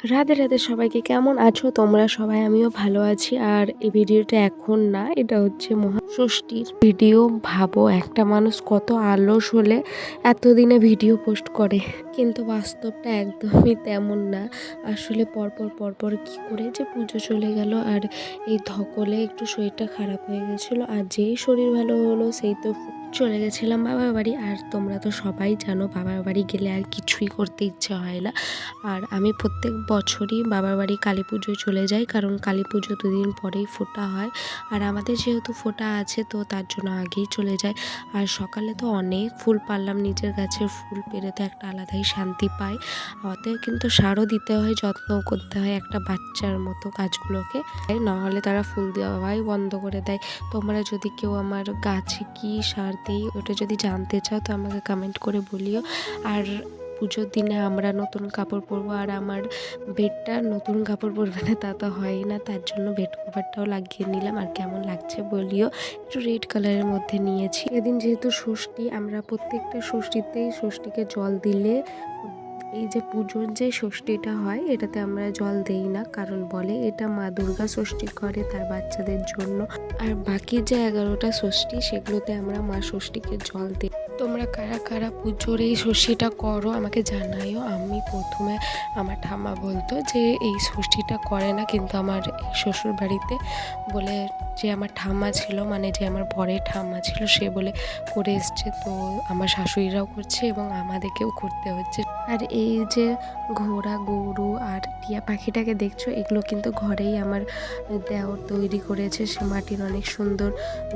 রাধে রাধে সবাইকে কেমন আছো? তোমরা সবাই, আমিও ভালো আছি। আর এই ভিডিওটা এখন না, এটা হচ্ছে মহা ষষ্ঠীর ভিডিও। ভাবো, একটা মানুষ কত আলস হলে এতদিনে ভিডিও পোস্ট করে। কিন্তু বাস্তবটা একদমই তেমন না। আসলে পরপর পরপর কি করে যে পুজো চলে গেল আর এই ধকলে একটু শরীরটা খারাপ হয়ে গেছিল। আর যেই শরীর ভালো হলো, সেই তো চলে গেছিলাম বাবার বাড়ি। আর তোমরা তো সবাই জানো বাবার বাড়ি গেলে আর কিছুই করতে ইচ্ছে হয় না। আর আমি প্রত্যেক বছরই বাবার বাড়ি কালী পুজোয় চলে যাই, কারণ কালী পুজো দুদিন পরেই ফোটা হয়। আর আমাদের যেহেতু ফোটা আছে, তো তার জন্য আগেই চলে যাই। আর সকালে তো অনেক ফুল পারলাম নিজের গাছের ফুল পেরে তো একটা আলাদাই শান্তি পাই। অতএব কিন্তু সারও দিতে হয় যত্ন করতে হয় একটা বাচ্চার মতো গাছগুলোকে নাহলে তারা ফুল দেওয়াই বন্ধ করে দেয়। তোমরা যদি কেউ আমার গাছে কী সার দিই ওটা যদি জানতে চাও তো আমাকে কমেন্ট করে বলিও। আর পুজোর দিনে আমরা নতুন কাপড় পরবো আর আমার বেডটা নতুন কাপড় পরবে না, তা তো হয় না। তার জন্য বেড কভারটাও লাগিয়ে নিলাম। আর কেমন লাগছে বলিও একটু রেড কালারের মধ্যে নিয়েছি। এদিন যেহেতু ষষ্ঠী, আমরা প্রত্যেকটা ষষ্ঠীতেই ষষ্ঠীকে জল দিলে যে পুজোর যে ষষ্ঠীটা হয়, এটাতে আমরা জল দেই না, কারণ বলে এটা মা দুর্গা ষষ্ঠী করে তার বাচ্চাদের জন্য। আর বাকি যে এগারোটা ষষ্ঠী, সেগুলোতে আমরা মা ষষ্ঠীকে জল দিই। তোমরা কারা কারা পুজোর এই ষষ্ঠীটা করো আমাকে জানাইও। আমি প্রথমে আমার ঠাম্মা বলতো যে এই ষষ্ঠীটা করে না, কিন্তু আমার শ্বশুর বাড়িতে বলে যে আমার ঠাম্মা ছিল মানে যে আমার বরের ঠাম্মা ছিল, সে বলে করে এসছে। তো আমার শাশুড়িরাও করছে এবং আমাদেরকেও করতে হচ্ছে। আর এই যে ঘোড়া, গরু আর টিয়া পাখিটাকে দেখছ, এগুলো কিন্তু ঘরেই আমার দেওর তৈরি করেছে। সে মাটির অনেক সুন্দর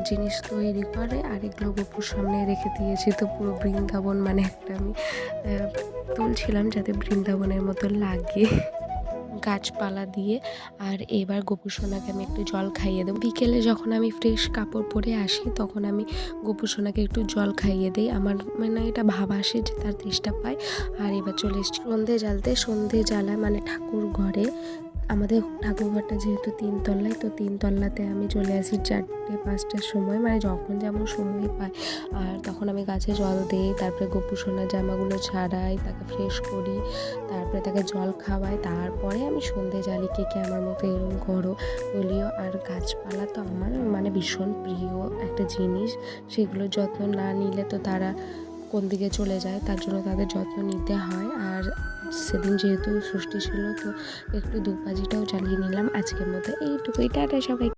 জিনিস তৈরি করে, আর এগুলো গপুর সামনে রেখে দিয়েছি। তো পুরো বৃন্দাবন মানে একটা আমি তুলছিলাম যাতে বৃন্দাবনের মতো লাগে গাছপালা দিয়ে। আর এবার গোপু সোনাকে আমি একটু জল খাইয়ে দেবো। বিকেলে যখন আমি ফ্রেশ কাপড় পরে আসি, তখন আমি গোপু সোনাকে একটু জল খাইয়ে দিই। আমার মানে এটা ভাব আসে যে তার তেষ্টা পায়। আর এবার চলে এসছি সন্ধে জ্বালতে। সন্ধে জ্বালায় মানে ঠাকুর ঘরে। আমাদের ঠাকুরঘরটা যেহেতু তিনতলায়, তো তিনতলাতে আমি চলে আসি চারটে, পাঁচটার সময়। মানে যখন যেমন সময় পাই, আর তখন আমি গাছে জল দিই, তারপরে গোপু সোনার জামাগুলো ছাড়াই, তাকে ফ্রেশ করি, তারপরে তাকে জল খাওয়াই, তারপরে আমি সন্ধে জ্বালি কে কে আমার মতো এরকম করো। বলিও, আর গাছপালা তো আমার মানে ভীষণ প্রিয় একটা জিনিস, সেগুলোর যত্ন না নিলে তো তারা কোন দিকে চলে যায় তার জন্য তাদের যত্ন নিতে হয়। আর সেদিন যেহেতু ষষ্ঠী ছিল, তো একটু দুপাজিটাও চালিয়ে নিলাম। আজকের মতো এইটুকুই। টাটা সবাই